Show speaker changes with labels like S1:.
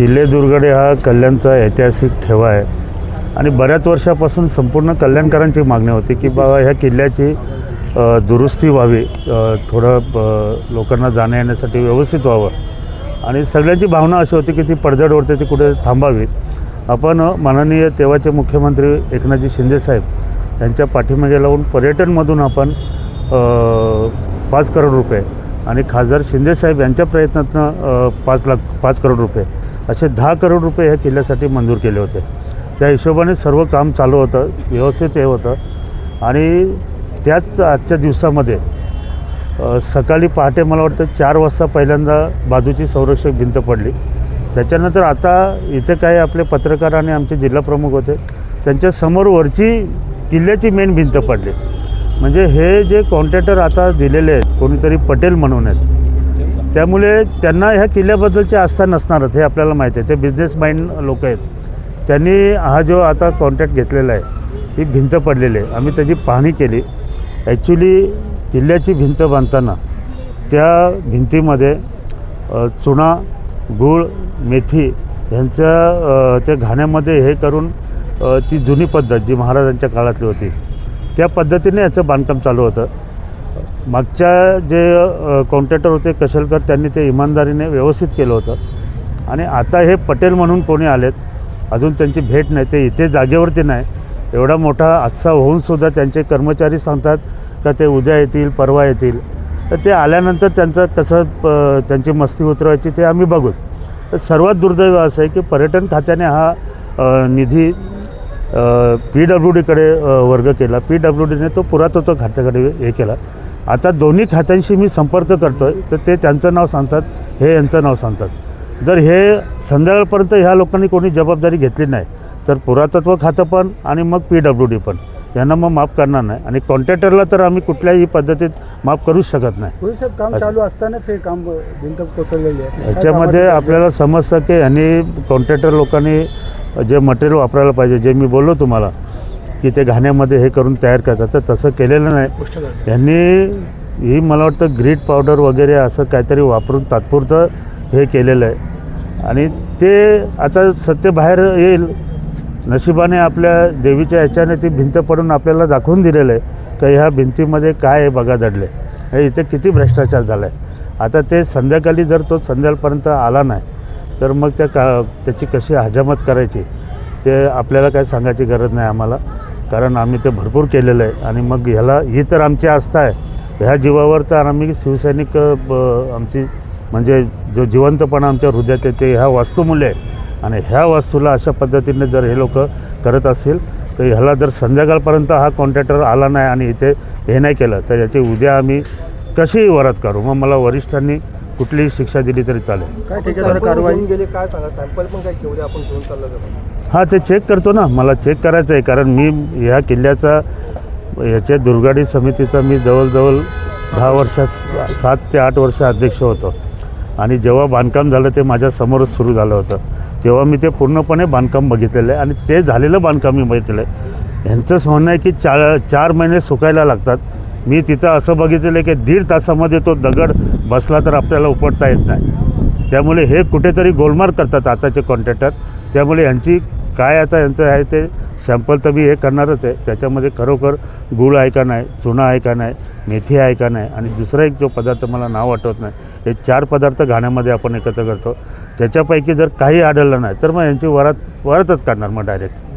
S1: किल्ले दुर्गडे हा कल्याणचा ऐतिहासिक ठेवा आहे. आणि बऱ्याच वर्षापासून संपूर्ण कल्याणकरांची मागणी होती की बाबा ह्या किल्ल्याची दुरुस्ती व्हावी थोडं लोकांना जाण्या येण्यासाठी व्यवस्थित व्हावं. आणि सगळ्यांची भावना अशी होती की ती पडझड ती कुठे थांबावी. आपण माननीय तेव्हाचे मुख्यमंत्री एकनाथजी शिंदेसाहेब यांच्या पाठीमागे लावून पर्यटनमधून आपण पाच करोड रुपये आणि खासदार शिंदेसाहेब यांच्या प्रयत्नातनं पाच लाख पाच करोड रुपये असे दहा करोड रुपये ह्या किल्ल्यासाठी मंजूर केले होते. त्या हिशोबाने सर्व काम चालू होतं व्यवस्थित हे होतं. आणि त्याच आजच्या दिवसामध्ये सकाळी पहाटे मला वाटतं चार वाजता पहिल्यांदा बाजूची संरक्षक भिंत पडली. त्याच्यानंतर आता इथे काही आपले पत्रकार आणि आमचे जिल्हाप्रमुख होते. त्यांच्यासमोर वरची किल्ल्याची मेन भिंत पडली. म्हणजे हे जे कॉन्ट्रॅक्टर आता दिलेले आहेत कोणीतरी पटेल म्हणून आहेत. त्यामुळे त्यांना ह्या किल्ल्याबद्दलची आस्था नसणारच हे आपल्याला माहिती आहे. ते बिझनेस माइंड लोक आहेत. त्यांनी हा जो आता कॉन्ट्रॅक्ट घेतलेला आहे ही भिंत पडलेली आहे. आम्ही त्याची पाहणी केली. ॲक्च्युली किल्ल्याची भिंत बांधताना त्या भिंतीमध्ये चुना गूळ मेथी ह्यांच्या त्या घाण्यामध्ये हे करून ती जुनी पद्धत जी महाराजांच्या काळातली होती त्या पद्धतीने याचं बांधकाम चालू होतं. मागच्या जे कॉन्ट्रॅक्टर होते कशलकर त्यांनी ते इमानदारीने व्यवस्थित केलं होतं. आणि आता हे पटेल म्हणून कोणी आलेत अजून त्यांची भेट नाही ते इथे जागेवरती नाही. एवढा मोठा हादसा होऊनसुद्धा त्यांचे कर्मचारी सांगतात का ते उद्या येतील परवा येतील. तर ते आल्यानंतर त्यांचं कसं प- त्यांची मस्ती उतरवायची ते आम्ही बघू. तर सर्वात दुर्दैव असं आहे की पर्यटन खात्याने हा निधी पी डब्ल्यू डीकडे वर्ग केला. पी डब्ल्यू डीने तो पुरातत्व खात्याकडे हे केला. आता दोन्ही खात्यांशी मी संपर्क करतो आहे तर ते त्यांचं नाव सांगतात हे यांचं नाव सांगतात. जर हे संध्याकाळपर्यंत ह्या लोकांनी कोणी जबाबदारी घेतली नाही तर पुरातत्व खातं पण आणि मग पी डब्ल्यू डी पण. यांना मग माफ करणार नाही. आणि कॉन्ट्रॅक्टरला तर आम्ही कुठल्याही पद्धतीत माफ करूच शकत नाही.
S2: काम चालू असतानाच हे काम भिंत कोसळलेली
S1: ह्याच्यामध्ये आपल्याला समजतं की यांनी कॉन्ट्रॅक्टर लोकांनी जे मटेरियल वापरायला पाहिजे जे मी बोललो तुम्हाला की ते घाण्यामध्ये हे करून तयार करतात. तर तसं केलेलं नाही. यांनी ही मला वाटतं ग्रीट पावडर वगैरे असं काहीतरी वापरून तात्पुरतं हे केलेलं आहे. आणि ते आता सत्य बाहेर येईल. नशिबाने आपल्या देवीच्या याच्याने ती भिंत पडून आपल्याला दाखवून दिलेलं आहे का ह्या भिंतीमध्ये काय आहे बघा दडले. हे इथे किती भ्रष्टाचार झाला आहे आता ते संध्याकाळी जर तो संध्याकाळपर्यंत आला नाही तर मग त्या का त्याची कशी हजामत करायची ते आपल्याला काय सांगायची गरज नाही आम्हाला. कारण आम्ही ते भरपूर केलेलं आहे. आणि मग ह्याला ही तर आमची आस्था आहे. ह्या जीवावर तर आम्ही शिवसैनिक आमची म्हणजे जो जिवंतपणा आमच्या हृदयात येते ह्या वास्तुमूल्य आहे. आणि ह्या वास्तूला अशा पद्धतीने जर हे लोक करत असतील तर ह्याला जर संध्याकाळपर्यंत हा कॉन्ट्रॅक्टर आला नाही आणि इथे हे नाही केलं तर याची उद्या आम्ही कशीही वरात करू? मग मला वरिष्ठांनी कुठलीही शिक्षा दिली तरी चालेल.
S2: काय ठेकेदार कारवाई
S3: गेले काय सांगा? सॅम्पल पण काय केवढे आपण घेऊन चाललो जातो
S1: हां ते चेक करतो ना. मला चेक करायचं आहे कारण मी ह्या किल्ल्याचा याच्या दुर्गाडी समितीचा मी जवळजवळ दहा वर्षात सात ते आठ वर्ष अध्यक्ष होतो. आणि जेव्हा बांधकाम झालं ते माझ्यासमोरच सुरू झालं होतं. तेव्हा मी ते पूर्णपणे बांधकाम बघितलेलं आहे आणि ते झालेलं बांधकाम मी बघितलेलं आहे. ह्यांचंच म्हणणं आहे की चार चार महिने सुकायला लागतात. मी तिथं असं बघितलेलं आहे की दीड तासामध्ये तो दगड बसला तर आपल्याला उपटता येत नाही. त्यामुळे हे कुठेतरी गोलमार करतात आताचे कॉन्ट्रॅक्टर त्यामुळे ह्यांची काय आता यांचं आहे ते सॅम्पल तर मी हे करणारच आहे. त्याच्यामध्ये खरोखर गुळ आहे का नाही चुना आहे का नाही मेथी आहे का नाही आणि दुसरा एक जो पदार्थ मला नाव आठवत नाही हे चार पदार्थ घाण्यामध्ये आपण एकत्र करतो. त्याच्यापैकी जर काही आढळलं नाही तर मग यांची वरात वरातच काढणार मग डायरेक्ट